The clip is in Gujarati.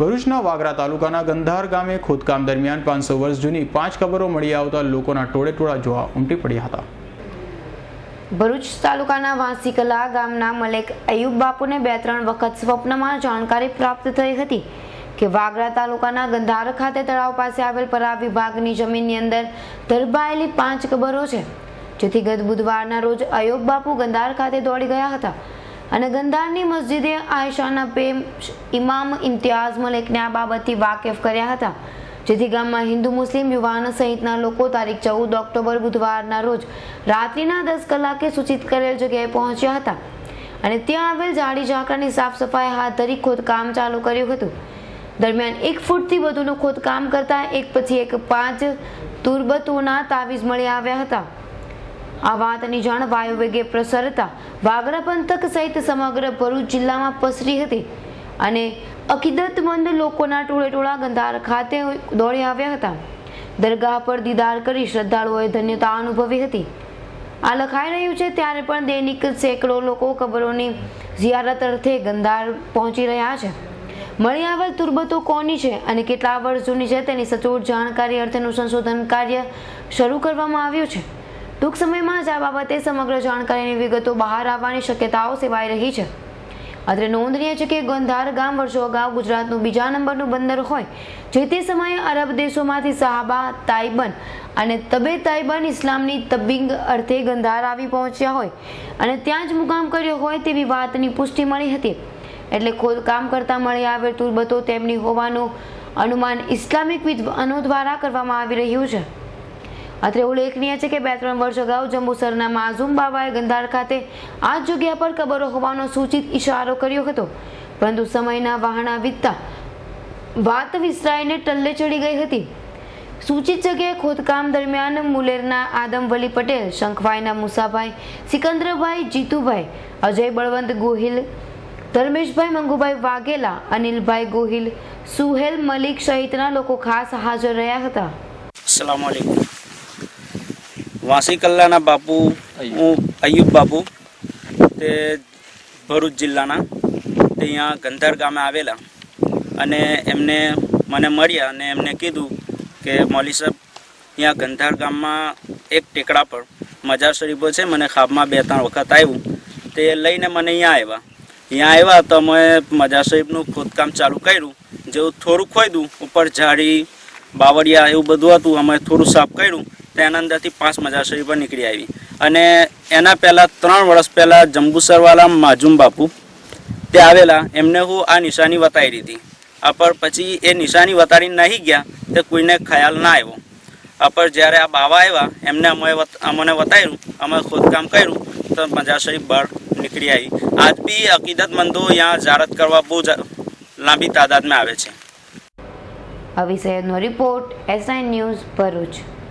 ભરૂચના વાગરા તાલુકાના ગંધાર ગામે ખોદકામ દરમિયાન પાંચસો વર્ષ જૂની પાંચ કબરો મળી આવતા લોકોના ટોળે ટોળા જોવા ઉમટી પડ્યા હતા. ભરૂચ તાલુકાના વાંસીકલા ગામના મલેક અયુબ બાપુને બે ત્રણ વખત સ્વપ્નમાં જાણકારી પ્રાપ્ત થઈ હતી કે વાગરા તાલુકાના ગંધાર ખાતે તળાવ પાસે આવેલ પરા વિભાગની જમીનની અંદર ધરબાયેલી પાંચ કબરો છે, જેથી ગત બુધવારના રોજ અયુબ બાપુ ગંધાર ખાતે દોડી ગયા હતા. અને ગંધારની મસ્જિદે આયશાના પ્રેમ ઇમામ ઇમ્તિયાઝ મલિકને આ બાબતથી વાકેફ કર્યા હતા, જેથી ગામમાં હિન્દુ મુસ્લિમ યુવાન સહિતના લોકો તારીખ ચૌદ ઓક્ટોબર બુધવારના રોજ રાત્રિના દસ કલાકે સૂચિત કરેલ જગ્યાએ પહોંચ્યા હતા. અને ત્યાં આવેલ જાડી ઝાંખરાની સાફ સફાઈ હાથ ધરી ખોદકામ ચાલુ કર્યું હતું. દરમિયાન એક ફૂટથી વધુનું ખોદકામ કરતા એક પછી એક પાંચ તુરબતોના તાવીજ મળી આવ્યા હતા. આ વાતની જાણ વાયુવેગે પ્રસરતા વાગરા પંથક સહિત સમગ્ર ભરૂચ જિલ્લામાં પસરી હતી અને અકીદતમંદ લોકોના ટોળેટોળા ગંધાર ખાતે દોડી આવ્યા હતા. દરગાહ પર દીદાર કરી શ્રદ્ધાળુઓએ ધન્યતા અનુભવી હતી. આ લખાઈ રહ્યું છે ત્યારે પણ દૈનિક સેંકડો લોકો કબરોની ઝિયારત અર્થે ગંધાર પહોંચી રહ્યા છે. મળી આવેલ તુર્બતો કોની છે અને કેટલા વર્ષ જૂની છે તેની સચોટ જાણકારી અર્થેનું સંશોધન કાર્ય શરૂ કરવામાં આવ્યું છે. ટૂંક સમયમાં જ આ બાબતે સમગ્ર જાણકારીની વિગતો બહાર આવવાની શક્યતાઓ સેવાઈ રહી છે. અત્રે નોંધનીય છે કે ગંધાર ગામ વર્ષો અગાઉ ગુજરાતનું બીજા નંબરનું બંદર હોય, જે તે સમયે અરબ દેશોમાંથી સાહાબા, તાઇબન અને તબે તાઇબન ઇસ્લામની તબિંગ અર્થે ગંધાર આવી પહોંચ્યા હોય અને ત્યાં જ મુકામ કર્યો હોય તેવી વાતની પુષ્ટિ મળી હતી. એટલે ખોદકામ કરતા મળી આવેલ તુરબતો તેમની હોવાનું અનુમાન ઇસ્લામિક વિદ્વાનો દ્વારા કરવામાં આવી રહ્યું છે. અત્રે ઉલ્લેખનીય છે કે બે ત્રણ વર્ષ અગાઉ જંબુસરના માઝુમ બાબાએ ગંધાર ખાતે આ જગ્યા પર કબરો હોવાનો સૂચિત ઇશારો કર્યો હતો. પરંતુ સમયના વહાણા વીતતા વાત વિસરાઈને ટલ્લે ચડી ગઈ હતી. સૂચિત જગ્યાએ ખોદકામ દરમિયાન મુલેરના આદમવલી પટેલ, શંખભાઈના મુસાભાઈ, સિકંદરભાઈ, જીતુભાઈ, અજય બળવંત ગોહિલ, ધર્મેશભાઈ મંગુભાઈ વાઘેલા, અનિલભાઈ ગોહિલ, સુહેલ મલિક સહિતના લોકો ખાસ હાજર રહ્યા હતા. અસલામ વાંસી કલ્લાના બાપુ હું અયુબ બાપુ તે ભરૂચ જિલ્લાના તે અહીંયા ગંધાર ગામે આવેલા. અને એમને મને મળ્યા અને એમને કીધું કે મૌલી સાહેબ અહીંયા ગંધાર ગામમાં એક ટેકડા પર મજાર શરીફો છે મને ખાબમાં બે ત્રણ વખત આવ્યું તે લઈને મને અહીંયા આવ્યા અહીંયા આવ્યા તો અમે મજાર શરીફનું ખોદકામ ચાલુ કર્યું. જેવું થોડું ખોદ્યું ઉપર ઝાડી બાવળિયા એવું બધું હતું અમે થોડું સાફ કર્યું. તેના અંદરથી પાંચ મજાર પર નીકળી આવી. અને એના પહેલાં ત્રણ વર્ષ પહેલાં જંબુસરવાલા માજુમ બાપુ તે આવેલા, એમને હું આ નિશાની બતાવી દીધી. અપર પછી એ નિશાની વતાડી નહીં ગયા તે કોઈને ખ્યાલ ના આવ્યો. અપર જ્યારે આ બાવા આવ્યા, એમને અમે અમને બતાવ્યું અમે ખોદકામ કર્યું, તો શરીફ બહાર નીકળી આવી. આજ બી અકીદતમંદો ત્યાં જારત કરવા બહુ લાંબી તાદાદમાં આવે છે. અવી સૈયદનો રિપોર્ટ, એસઆઈ ન્યૂઝ ભરૂચ.